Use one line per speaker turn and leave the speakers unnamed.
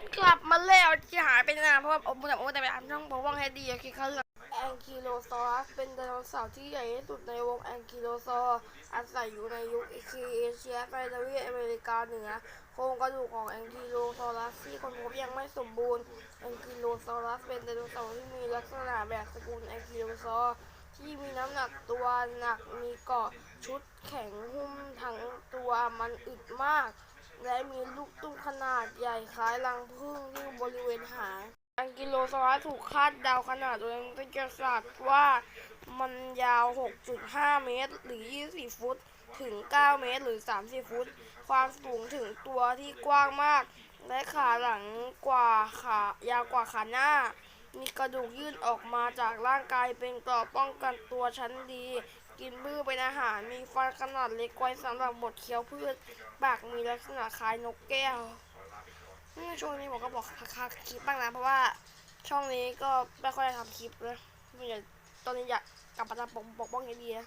ผมกลับมาแล้วที่หายไปนานเพราะว่าผมแต่ผมแต่ไปอ่านช่องผมว่างให้ดีคิดเขาเรื่องแองกิโลซอรัสเป็นไดโนเสาร์ที่ใหญ่ที่สุดในวงแองกิโลซอร์อาศัยอยู่ในยุคเอเชียไซเบเรียอเมริกาเหนือโครงกระดูกของแองกิโลซอรัสที่คนพบยังไม่สมบูรณ์แองกิโลซอรัสเป็นไดโนเสาร์ที่มีลักษณะแบบสกุลแองกิโลซอร์ที่มีน้ำหนักตัวหนักมีเกาะชุดแข็งหุ้มทั้งตัวมันอึดมาก และมีลูกตุ้มขนาดใหญ่คล้ายรังผึ้งที่บริเวณหางอังกิโลซอรัสถูกคาดเดาขนาดโดยนักวิทยาศาสตร์ว่ามันยาว 6.5 เมตร หรือ24ฟุต ถึง 9 เมตร หรือ 30 ฟุต ความสูงถึงตัวที่กว้างมาก และขาหลังกว่าขายาวกว่าขาหน้า มีกระดูกยื่นออกมาจากร่างกายเป็นกรอบป้องกันตัวชั้นดี กินพืชเป็นอาหาร มีฟันขนาดเล็กไว้สำหรับบดเคี้ยวพืช ปากมีลักษณะคล้ายนกแก้วช่วงนี้ผมก็บอกคักคลิปบ้างนะเพราะว่าช่องนี้ก็ไม่ค่อยได้ทำคลิปเลยไม่อยากตอนนี้อยากกลับมาทำปกปกป้องให้ดีนะ